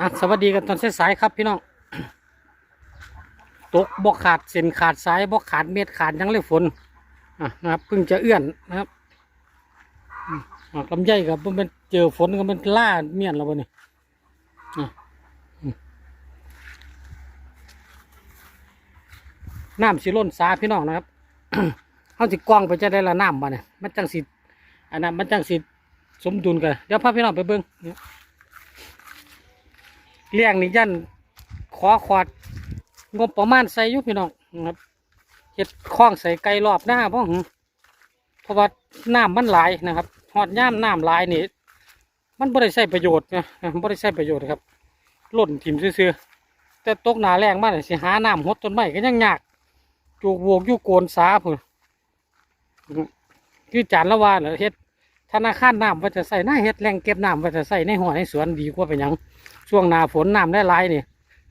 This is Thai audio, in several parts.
อะสวัสดีกันตอนสายๆครับพี่น้อง ตกบกขาดเส้นขาดสายบกขาดเม็ดขาดยังเลยฝนอะนะครับเพิ่งจะเอื้อนนะครับลำไยกับมันเจอฝนก็มันล่าเมียนแล้วบ่เนี่ยน้ำสิล้นสาพี่น้องนะครับเขาสิกว้างไปจะได้ละน้ำบ่เนี่ยมันจังสิอันนั้นมันจังสิสมดุลกันเดี๋ยวพาพี่น้องไปเบิ่งเนี่ย เลี้ยงนี่ยันขอขวดงบประมาณใส่ยุพี่น้องนะครับเห็ดคล้องใส่ไก่รอบหน้าเพราะหึเพราะว่าน้ำมันหลายนะครับหอดย่ามน้ำหลายนี่มันบ่ได้ใช้ประโยชน์นะบ่ได้ใช้ประโยชน์ครับล่นถิ่มซื่อแต่ตกหนาแรงมากเลยสิหาน้ำหดต้นไม้ก็ยังยากจูกวกยู่โกนสาพุ่นคือจานละว่าเหรอเฮ็ด ธนาคารน้ำว่าจะใส่หน้าเฮ็ดแหล่งเก็บน้ำว่าจะใส่ในหัวในสวนดีกว่าเป็นหยังช่วงหนาฝนน้ำได้หลายนี่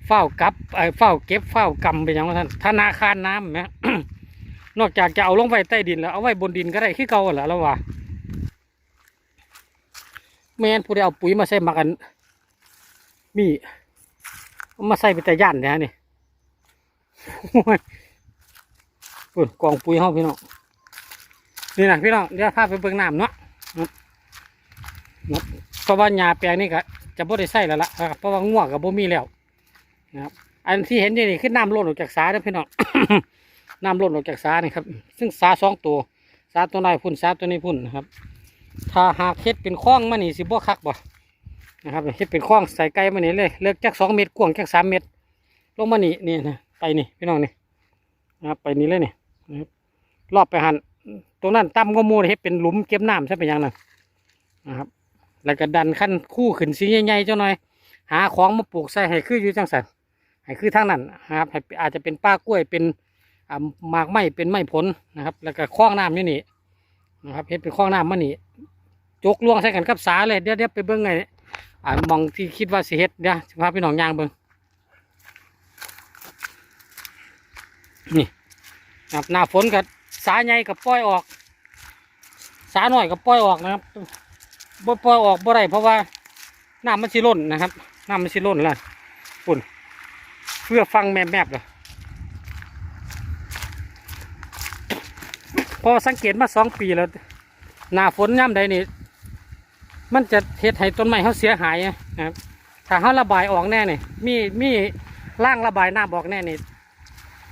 เฝ้ากับไอ้เฝ้าเก็บเฝ้ากำไปย่างว่าท่านธนาคารน้ำแหมนอกจากจะเอาลงไปใต้ดินแล้วเอาไว้บนดินก็ได้ขี้เก่าแหละแล้วว่าแม่นผู้ใดเอาปุ๋ยมาใส่มักอัน มีมาใส่ไปแต่ย่านเนี่ยนี่ปุ่นกองปุ๋ยเฮาพี่น้องนี่นะพี่น้องเดี๋ยวพาไปเบิ่งน้ำเนาะ เพราะว่าหญ้าแปลงนี่ก็จะบ่ได้ใส่แล้วล่ะครับเพราะว่าง่วงกับบ่มีแล้วนะครับอันที่เห็นนี่นี่คือน้ำล้นออกจากสาเด้อพี่น้อง น้ำล้นออกจากสานี่ครับ ซึ่งสาสองตัว สาตัวน้อยพุ่น สาตัวนี้พุ่นนะครับ ถ้าหากเฮ็ดเป็นคล้องมานี่สิบ่คักบ่ นะครับเฮ็ดเป็นคล้องใส่ไก่มานี่เลย เลิกจากสองเมตรกว้างจากสามเมตร ลงมานี่นี่นะ ไปนี่พี่น้องนี่นะครับไปนี่เลยนี่รอบไปหัน ตรงนั้นต่ำก็มูเฮ็ดเป็นหลุมเก็บน้ำใช่เป็นหยังนั่นนะครับ แล้วก็ดันขั้นคู่ขึ้นสีใหญ่ๆเจ้าหน่อย หาของมาปลูกใส่ให้คืออยู่จังสันให้คือทางนั้นนะครับอาจจะเป็นป้ากล้วยเป็นหมากไม้เป็นไม้ผลนะครับ แล้วก็คล้องน้ำอยู่นี่นะครับเฮ็ดเป็นคล้องน้ำมานี่จกล่วงใส่กันกับสาเลยเดี๋ยวเดี๋ยวไปเบิ้งไงอ่ามองที่คิดว่าสิเฮ็ดเดี๋ยวสิพาพี่น้องย่างเบิ้งนี่นะครับหน้าฝนกับ สาใหญ่กับปล่อยออก สาหน่อยกับปล่อยออกนะครับบ่ปล่อยออกบ่ได้เพราะว่าน้ำมันสิล้นนะครับน้ำมันสิล้นแล้วฝุ่นเพื่อฟังแมบแมบเลยพอสังเกตมาสองปีแล้ว หน้าฝนย่ำใดนี่มันจะเฮ็ดให้ต้นไม้เขาเสียหายนะครับถ้าเขาระบายออกแน่นี่มีมีร่างระบายน้ำออกแน่นี่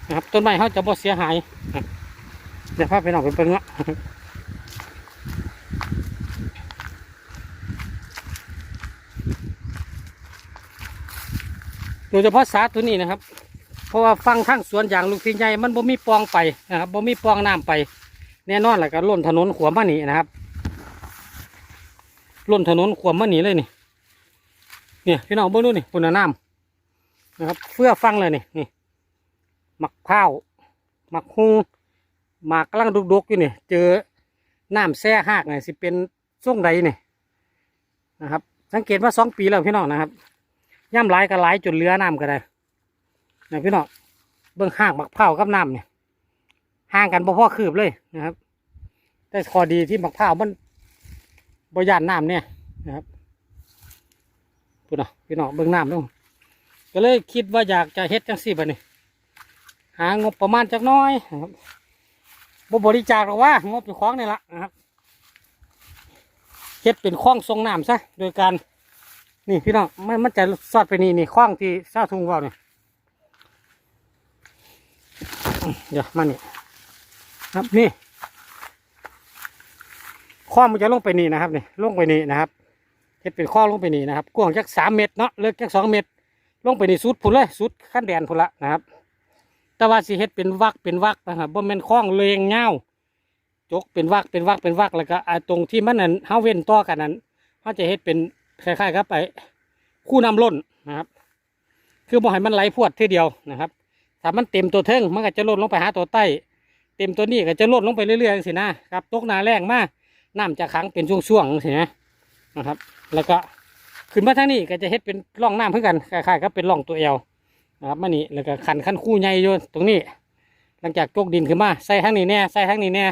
นะครับต้นไม้เขาจะบ่เสียหายนะ เดี๋ยวพาไปหนองไปเบิ่งาะโดยเฉพาะสาตัวนี้นะครับ เพราะว่าฟังทั้งสวนอย่างลูกพี่ใหญ่มันบ่มีปองไปนะครับบ่มีปองน้ำไป แน่นอนแหละก็ล้นถนนขวมมานี่นะครับล้นถนนขวมมานี่เลยนี่เนี่ยพี่น้องเบิ่งดูนี่ปุ่นน้ำนะครับเพื่อฟังเลยนี่นี่หมักข้าวหมักฮุง หมากกำลังดุกๆอยู่นี่เจอน้ำแซ่หากนี่สิเป็นส่งใดนี่นะครับ สังเกตว่าสองปีแล้วพี่น้องนะครับย่ำหลายก็หลายจนเหลือน้ำก็ได้นะพี่น้องเบื้องห้างบักเผาวกับน้ำเนี่ยห่างกันบ่พ่อคืบเลยนะครับ แต่ข้อดีที่บักเผามันบยานน้ำเนี่ยนะครับพี่น้องพี่น้องเบื้องน้ำด้วยก็เลยคิดว่าอยากจะเฮ็ดจังสี่บัดนี้หางบประมาณจักน้อยนะครับ บ่บริจาคหรอกว่างบเป็นของนี่ละนะครับเฮ็ดเป็นคลองทรงน้ำซะโดยการ นี่พี่น้องมันมันจะสอดไปนี่นี่คว้างที่เศร้าทุงว่าเนี่ยเดี๋ยวมานี่ครับนี่ข้องมันจะลงไปนี่นะครับนี่ลงไปนี่นะครับเฮ็ดเป็นข้องลงไปนี่นะครับกว้างจักสามเมตรเนาะเลิกจักสองเมตร ลงไปนี่สุดพุ่นเลยสุดขั้นแดนพุ่นละนะครับ แต่ว่าสิเฮ็ดเป็นวักเป็นวักนะครับบ่แม่นคล้องเลงเงาจกเป็นวักเป็นวักเป็นวักแล้วก็ไอ้ตรงที่มันนั่นเฮาเว้นต่อกันนั้นเขาจะเฮ็ดเป็นคล้ายๆครับไปคู่น้ำล้นนะครับ คือบ่ให้มันไหลพวดทีเดียวนะครับ ถ้ามันเต็มตัวเทิงมันก็จะลดลงไปหาตัวใต้ เต็มตัวนี้ก็จะลดลงไปเรื่อยๆสินะครับตกหนาแรงมากน้ำจะขังเป็นช่วงๆสินะนะครับ แล้วก็ขึ้นมาทางนี้ก็จะเฮ็ดเป็นร่องน้ำเพื่อกันคล้ายๆก็เป็นร่องตัวเอว นะครับมานี่แล้วก็ขันขั้นคู่ใหญ่อยู่ตรงนี้ หลังจากตกดินขึ้นมาใส่ทั้งนี้แน่ใส่ทั้งนี้แน่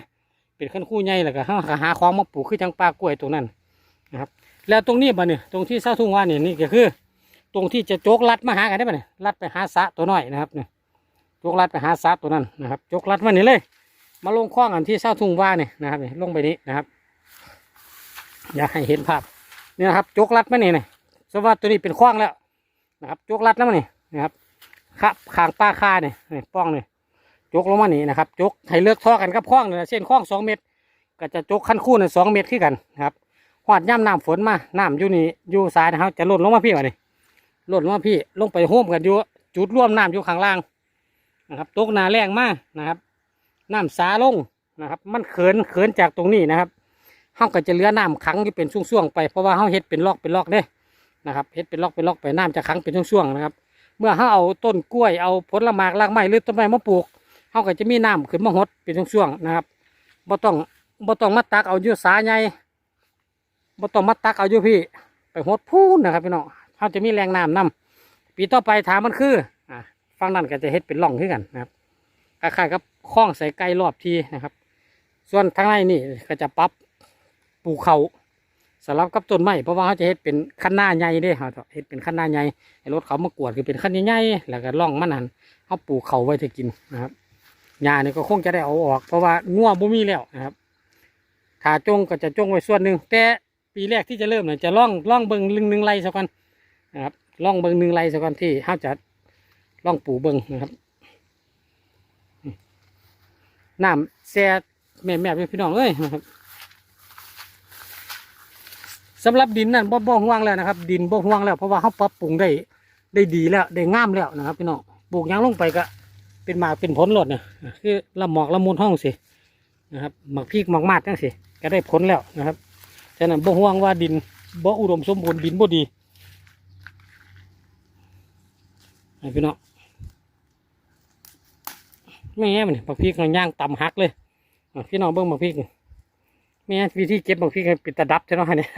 เป็นขั้นคู่ใหญ่แล้วก็หาหาของมาปลูกคือจังปลากล้วยตรงนั้นนะครับ แล้วตรงนี้บ่เนี่ตรงที่เศร้าทุ่งว่าเนี่ยนี่ก็คือ ตรงที่จะโจกลัดมาหากันได้ปะเนี่ลัดไปหาสะตัวน้อยนะครับเนี่ยโจกลัดไปหาสะตัวนั้นนะครับโจกลัดมานี่เลย มาลงคล้องอันที่เศร้าทุ่งว่าเนี่ยนะครับลงไปนี้นะครับอยากให้เห็นภาพนี่นะครับโจกลัดมานี่เนี่ยสมมติว่าตัวนี้เป็นคล้องแล้วนะครับโจกลัดแล้วมานี่นะครับ ขาขางป้าค่าเนี่ยนี่ป้องเนี่ยโจกลงมานี่นะครับโจกให้เลือกท่อกันกับคล้องเนี่ยเส้นคล้องสองเมตร ก็จะโจกขั้นคู่เนี่ยสองเมตรขึ้นกันนะครับหอดย่ำน้ำฝนมาน้ำอยู่นี่อยู่สายนะครับจะหล่นลงมาพี่วะนี่หล่นลงมาพี่ลงไปโฮมกันอยู่จุดร่วมน้ำอยู่ข้างล่างนะครับตกนาแรงมากนะครับน้ำสาลงนะครับ มันเขินเขินจากตรงนี้นะครับเฮาก็จะเลือน้ำขังอยู่เป็นช่วงๆไปเพราะว่าเฮาเฮ็ดเป็นลอกเป็นลอกเด้นะครับเฮ็ดเป็นลอกเป็นลอกไปน้ำจะขังเป็นช่วงๆนะครับ เมื่อเฮาเอาต้นกล้วยเอาผลไม้รากไม้หรือต้นไม้มาปลูกเฮาก็จะมีน้ำขึ้นมาหดเป็นช่วงๆนะครับบ่ต้องบ่ต้องมาตักเอาอยู่สาใหญ่บ่ต้องมาตักเอาอยู่พี่ ไปหดพูนนะครับพี่น้องเฮาจะมีแรงน้ำนํปีต่อไปถามมันคืออ่าฝั่งนั้นก็จะเฮ็ดเป็นร่องขึ้นกันนะครับคล้ายๆกับคล้องใส่ไก่รอบทีนะครับ ส่วนทางในนี่ก็จะปรับปลูกเขา สลับกับต้นไม้เพราะว่าเขาจะเฮ็ดเป็นขั้นหน้าใหญ่เด้เขาเฮ็ดเป็นขั้นหน้าใหญ่ให้รถเขามากวดคือเป็นขั้นใหญ่ๆแล้วก็ล่องมันนั่นเขาปลูกเขาไว้จะกินนะครับหญ้านี่ก็คงจะได้เอาออก เพราะว่างัวบ่มีแล้วนะครับขาจงก็จะจงไว้ส่วนหนึ่งแต่ปีแรกที่จะเริ่มเนี่ยจะล่องล่องเบิงลึงหนึ่งไรสักวันนะครับล่องเบิงหนึ่งไรสักวันที่เขาจะล่องปูเบิงนะครับน้ำแซ่แม่แม่พี่น้องเอ้ยนะครับ สำหรับดินนั่นบ่บ่ห่วงแล้วนะครับ ดินบ่ห่วงแล้วเพราะว่าเขาปรับปรุงได้ได้ดีแล้วได้งามแล้วนะครับพี่น้องปลูกยังลงไปก็เป็นหมากเป็นผลหลดเนี่ยคือละหมอกละมุนห้องสินะครับหมักพริกหมักมาดจังสิก็ได้ผลแล้วนะครับฉะนั้นบ่ห่วงว่าดินบ่อุดมสมบูรณ์ดินบ่ดีพี่น้องแม่แง่มันบักพริกเราย่างต่ำหักเลยพี่น้องเบิ้งบักพริกนี่แม่วิธีเก็บบักพริกเป็นตะดับใช่ไหมเนี่ย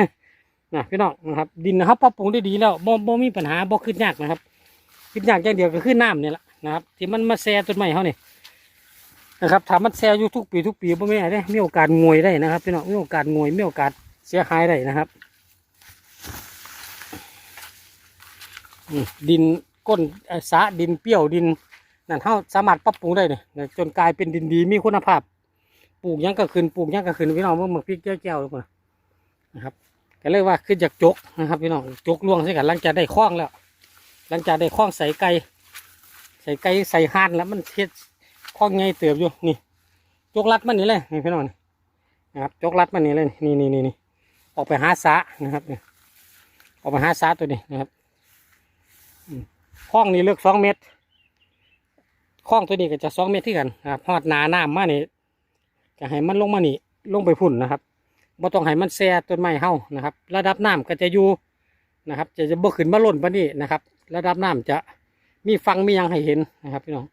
นะพี่น้องนะครับดินนะครับปรับปรุงได้ดีแล้วบ่บ่มีปัญหาบ่ขึ้นยากนะครับขึ้นยากอย่างเดียวก็คือน้ำเนี่ยแหละนะครับ ที่มันมาแซ่ต้นไม้เขาเนี่ยนะครับถ้ามันแซ่อยู่ทุกปีทุกปีบ่แม่ได้มีโอกาสงวยได้นะครับพี่น้องมีโอกาสงวยมีโอกาสเสียหายได้นะครับดินก้นสะดินเปรี้ยวดินนั่นเขาสามารถปรับปรุงได้เนี่ยจนกลายเป็นดินดีมีคุณภาพ ปลูกยังก็ขึ้นปลูกยังก็ขึ้นพี่น้องเมื่อมาพริกแก้วๆเลยนะครับ ก็เลยว่าขึ้นจากจกนะครับพี่น้องจกล่วงใช่กันหลังจากได้คล้องแล้ว หลังจากได้คล้องใส่ไก่ใส่ไก่ใส่ห่านแล้วมันเทียดคล้องไงเติบอยู่นี่จกรัดมันนี่เลยนี่พี่น้องนะครับจกรัดมันนี่เลยนี่นี่นี่นี่ออกไปหาสานะครับออกไปหาสาตัวนี้นะครับคล้องนี่เลือกสองเมตรคล้องตัวนี้ก็จะสองเมตรที่กันนะครับหอดนาน้ำมานี่จะให้มันลงมานี่ลงไปพุ่นนะครับ บ่ต้องให้มันแซ่ต้นไม้เฮานะครับ ระดับน้ำก็จะอยู่นะครับ จะจะบ่ขึ้นมาล้นปานนี้นะครับ ระดับน้ำจะมีฟังมียังให้เห็นนะครับพี่น้อง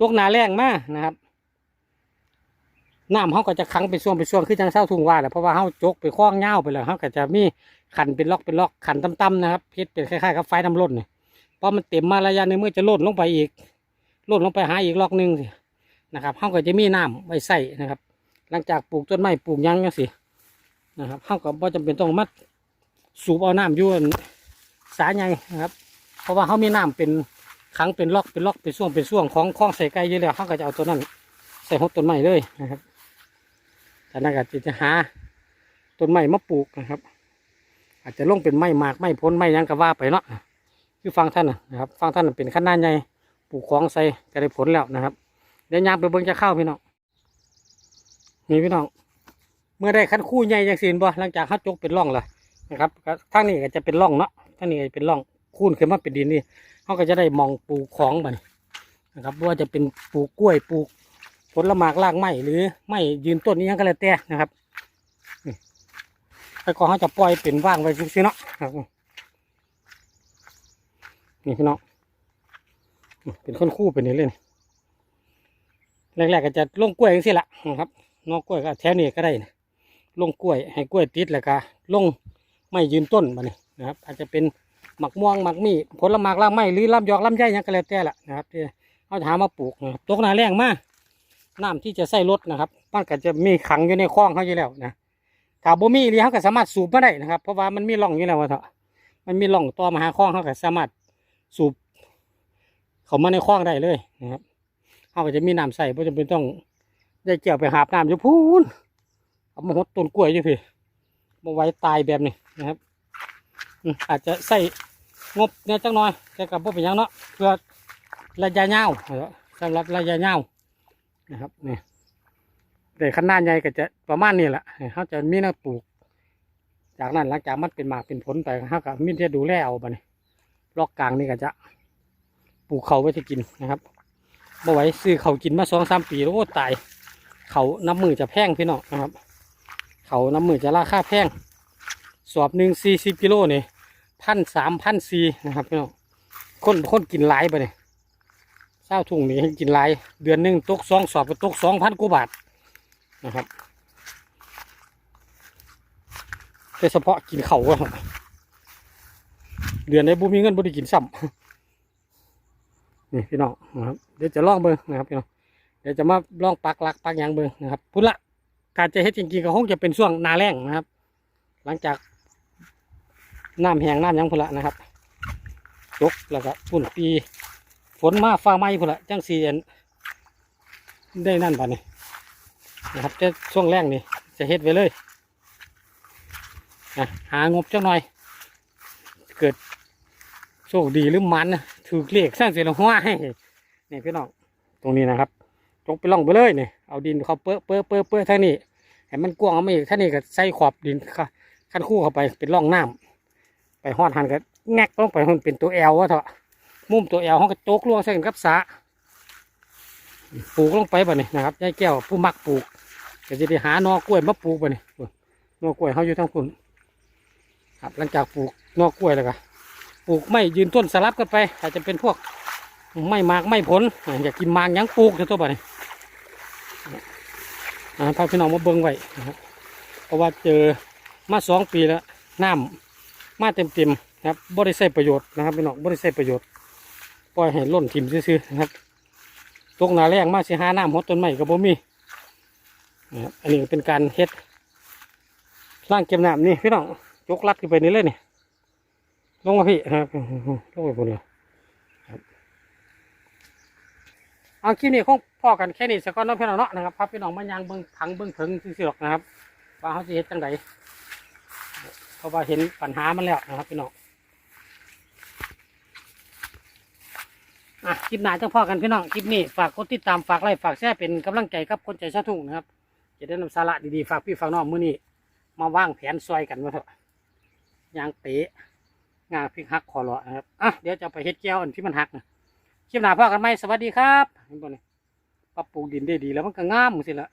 ตกหนาแรงมากนะครับน้ำเขาก็จะขังเป็นช่วงเป็นช่วงคือจังเศร้าทุ่งว่าแหละเพราะว่าเขาจกไปคล้องเง่าไปแล้วเขาก็จะมีขันเป็นล็อกเป็นล็อกขันต่ำๆนะครับเพชรเป็นคล้ายๆกับไฟน้ำล้นเนี่ยพอมันเต็มมาระยะหนึงเมื่อจะล้นลงไปอีกลดลงไปหาอีกล็อกหนึ่งสินะครับเขาก็จะมีน้ำไว้ใส่นะครับ หลังจากปลูกต้นไม้ปลูกยังจังสิ นะครับเขาก็บ่จำเป็นต้องมาสูบเอาน้ำอยู่นสาใหญ่นะครับ เพราะว่าเขามีน้ำเป็นขังเป็นล็อกเป็นล็อกเป็นช่วงเป็นช่วงของคลองใส่ไก่เยอะแล้วเขาก็จะเอาตัวนั้น ใส่หดต้นไม้เลยนะครับจากนั้นก็จะหาต้นไม้มาปลูกนะครับ อาจจะลงเป็นไม้หมากไม้พ้นไม้ยังก็ว่าไปเนาะคือฟังท่านนะครับฟังท่านเป็นขั้นาใหญ่ปลูกของใส่ก็ได้ผลแล้วนะครับเดี๋ยวยามไปเบิ่งจะเข้าพี่น้องนี่พี่น้อง เมื่อได้ขั้นคู่ใหญ่จังซีนบ่หลังจากเขาจกเป็นร่องและนะครับทางนี้ก็จะเป็นร่องเนาะทางนี้จะเป็นร่องคูนขึ้นมาเป็นดินนี่เขาก็จะได้มองปลูกของบันนะครับว่าจะเป็นปลูกกล้วยปลูกผลไม้รากไม้หรือไม้ยืนต้นนี้ยังก็แล้วแต่นะครับนี่แล้วก็เขาจะปล่อยเป็นว่างไว้ซิเนาะครับนี่พี่น้องเป็นคนคู่เป็นนี่เล่นแรกๆก็จะลงกล้วยอย่างสิละนะครับนอกกล้วยก็แถวนี้ก็ได้นะ ลงกล้วยให้กล้วยติดแล้วก็ลงไม่ยืนต้นมาเนี่นะครับ อาจจะเป็นหมักม่วงหมักมีผลไม้รากไม้หรือลำยอกลำไยยังก็แล้วแต่ละนะครับที่เขาจะหามาปลูกนะครับตกหนาแรงมากน้ำที่จะใส่รถนะครับมันก็จะมีขังอยู่ในคลองเขาอยู่แล้วนะถ้าบ่มีเลยเขาก็สามารถสูบมาได้นะครับ เพราะว่ามันมีร่องอยู่แล้วว่าเถอะมันมีร่องต่อมาหาคลองเขาก็สามารถสูบเขามาในคลองได้เลยนะครับเขาก็จะมีน้ำใส่เพราะจำเป็นต้องได้เกี่ยวไปหาบน้ำอยู่พูน เอามาหดต้นกล้วยอยู่พี่มาไว้ตายแบบนี้นะครับอาจจะใส่งบเนี่ยจังน่อยแต่กับพวกเป็นยังเนาะเพื่อระยะยาวสำหรับระยะยาวนะครับนี่แต่ขนาดใหญ่ก็จะประมาณนี้แหละเขาจะมีน้ำปลูก จากนั้นหลังจากมันเป็นหมากเป็นผลไปเขาก็มีที่ดูแลเอาไปนี่ลอกกลางนี่ก็จะปลูกเขาไว้จะกินนะครับบ่ไว้ซื้อเขากินมาสองสามปีแล้วโอ้ตายเขาน้ำมือจะแพงพี่น้องนะครับ เขาน้ำมือจะราคาแพงสอบหนึ่งสี่สิบกิโลนี่พันสามพันสี่นะครับพี่น้องคนคนกินหลายไปเนี่ยเศร้าถุงนี่ให้กินหลาย เดือนหนึ่งตกสองสอบก็ตกสองพันกว่าบาทนะครับโดยเฉพาะกินเขาอะครับเดือนไหนบุมีเงินบุได้กินซ้ำนี่พี่น้องนะครับเดี๋ยวจะลองเบิ้งนะครับพี่น้องเดี๋ยวจะมาลองปักหลักปักยางเบิ้งนะครับพุ่นละ การจะเฮ็ดจริงๆก็คงจะเป็นช่วงนาแรงนะครับ หลังจากน้ำแห้งน้ำยังพุ่นละนะครับยกแล้วก็พุ่นปีฝนมาฟ้าไหม้พุ่นละจังสีอันได้นั่นป่ะนี่นะครับจะช่วงแรงนี่จะเฮ็ดไว้เลยนะหางบจังหน่อย เกิดโชคดีหรือมันถือเลขสร้างเสียงหัวให้นี่พี่น้องตรงนี้นะครับจงไปล่องไปเลยนี่เอาดินเขาเปื้อเปื้อเปื้อเปื้อท่างนี้ ให้มันกว้างเอาไม่ท่านี้ก็ใส่ขอบดินค่ะขั้นคู่เข้าไปเป็นร่องน้ำไปหอดหันก็แงกลงไปมันเป็นตัวแอลวะเถอะมุมตัวแอลห้องกระโจกลวงใส่กันกับสาปลูกลงไปบ่นี่นะครับยายแก้วผู้มักปลูกก็จะไปหานอกล้วยมาปลูกบ่นี่หนอกล้วยเขาอยู่ทั้งคุณครับหลังจากปลูกนอกล้วยแล้วก็ปลูกไม่ยืนต้นสลับกันไป อาจจะเป็นพวกไม่มากไม่ผลอ่าอยากกินมากหยังปลูกเท่าตัวไปนี่ อ่าพาพี่น้องมาเบิ้งไว้นะครับเพราะว่าเจอมาสองปีแล้วน้ำมาเต็มเต็มนะครับบริใช้ประโยชน์นะครับพี่น้องบริใช้ประโยชน์ปล่อยให้ล่นถิ่มซื่อๆนะครับตกหนาแรงมาสิหาน้ำหดต้นไม้ก็บ่มีนะครับอันนี้เป็นการเฮ็ดร่างเก็บน้ำนี่พี่น้องยกลัดขึ้นไปนี่เลยนี่ลงมาพี่ครับลงไปบนเลยครับเอาคลิปนี้คง พ่อกันแค่นี้สักก้อนน้องพี่น้องเนาะนะครับพาพี่น้องมายางเบิ้งผังเบิ้งถึงซื่อๆหรอกนะครับว่าเขาจะเฮ็ดจังไดเพราะว่าเห็นปัญหามันแล้วนะครับพี่น้องอะคลิปหน้าจังพอกันพี่น้องคลิปนี้ฝากกดติดตามฝากไลค์ฝากแชร์เป็นกำลังใจกับคนใจชาทุ่งนะครับจะได้นำสาระดีๆฝากพี่ฝากน้องมื้อนี้มาว่างแผนซอยกันมาเถอะยางเตะงาพริกหักคอเลาะนะครับอะเดี๋ยวจะไปเฮ็ดแก้วอันที่มันหักนะคลิปหน้าพ่อกันไหมสวัสดีครับเห็นบ่เนี่ย ปรับปรุงดินได้ดีแล้วมันก็งามสิละ